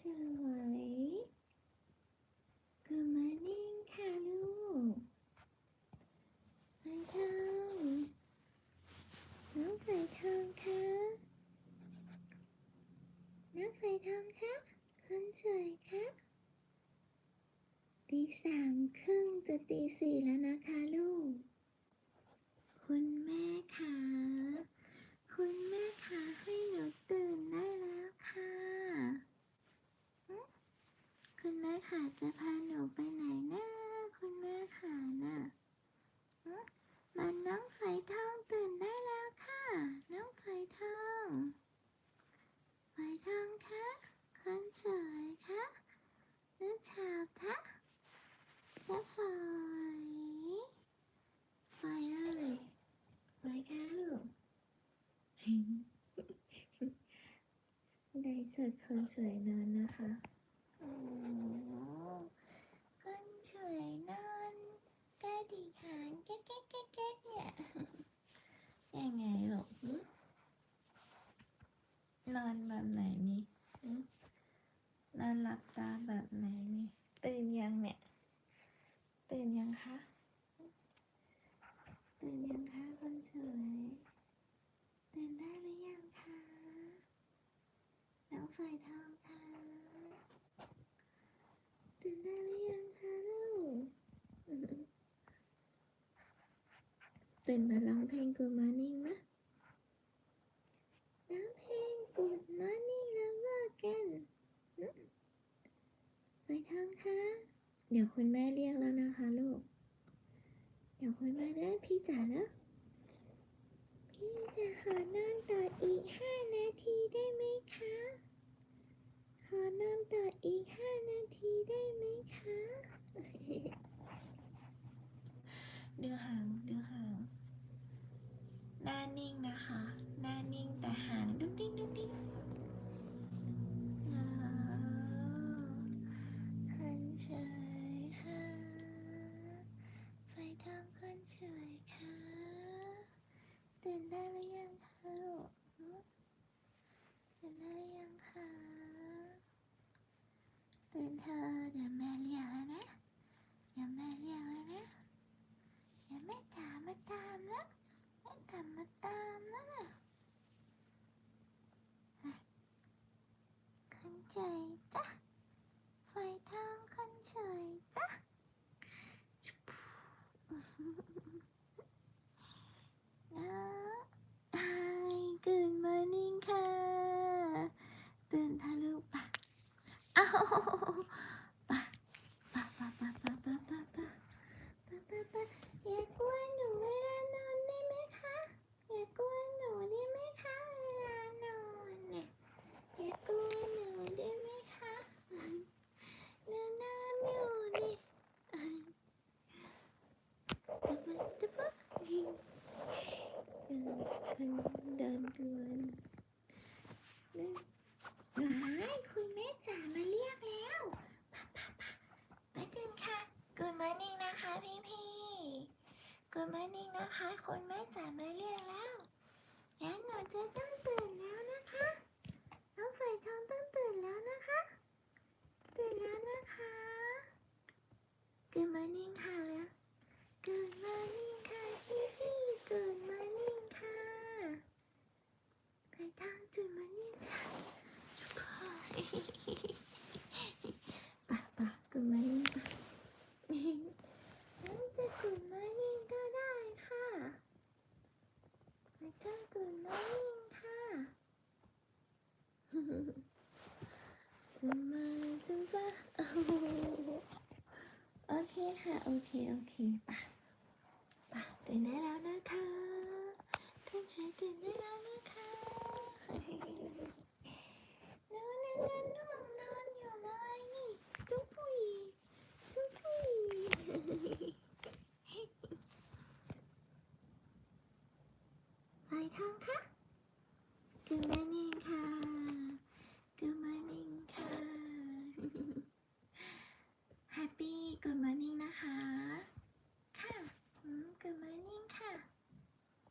สวย Good morning ค่ะลูกไฟทองน้องไฟทองคะน้องไฟทองคะคนสวยคะตีสามครึ่งจะตีสี่แล้วนะคะลูก คุณแม่คะคุณแม่คะให้หนูตื่นได้แล้วค่ะ คุณแม่ค่ะจะพาหนูไปไหนนะคุณแม่ค่ะน่ะฮะมันน้องไฟทองตื่นได้แล้วค่ะ น้องไฟทองไฟทองคะคนสวยคะน้าชาวคะจะฝอยไฟเอ้ย ไฟคะลูกได้สดคนสวยนอนนะคะโอ้คนสวยนอนกระดิกหางแก๊กแก๊กแก๊กแก๊กเนี่ยยังไงหรอกนอนแบบไหนนี่นอนหลับตาแบบไหนนี่ตื่นยังเนี่ยตื่นยังคะตื่นยังคะคนสวย ตื่นได้หรือยังคะน้องไฟทองคะ ตื่นได้หรือยังคะลูก ตื่นมาร้องเพลง Good Morning นะร้องเพลง Good Morning แล้วว่ากันไปทางคะเดี๋ยวคุณแม่เรียกแล้วนะคะลูก เดี๋ยวคุณแม่เรียกพี่จ๋าแล้วพี่จะขอนอนต่ออีกห้านาทีได้ไหมคะ ขอนอนต่ออีกห้านาทีได้ไหมคะ เดือหางเดือหาง หน้านิ่งนะคะ หน้านิ่งแต่หางดุ๊กดิ๊กดุ๊กดิ๊กอ่าคน สวยค่ะไฟทองคนสวยค่ะตื่นได้หรือยังคะลูกตื่นได้หรือยังคะตื่นเธอเดี๋ยวแม่เรียกแล้วนะเดี๋ยวแม่เรียกแล้วนะเดี๋ยวแม่จ๋ามาตามแล้วแม่จ๋ามาตามแล้วนะอะคนสวยจ้ะ คนเดินดวนเดินว้ายคุณแม่จ๋ามาเรียกแล้วปะปะปะไปตื่นค่ะกูมานิ่งนะคะพี่พี่กูมานิ่งนะคะ คุณแม่จ๋ามาเรียกแล้วงั้นหนูจะต้องตื่นแล้วนะคะ น้องไฟทองต้องตื่นแล้วนะคะ ตื่นแล้วนะคะ Good morning ค่ะแล้ว Good morning ค่ะพี่พี่ Good morning ค่ะไฟทองจุด morning จ้ะ ปะปะกุดมานิ่งปะนั่นจะกุดมานิ่ก็ได้ค่ะไม่ต้องกุดมานิ่ค่ะจะมาจะปะโอเคค่ะ โอเค โอเคปะปะตื่นได้แล้วนะคะท่านชายตื่นได้ ข้างๆ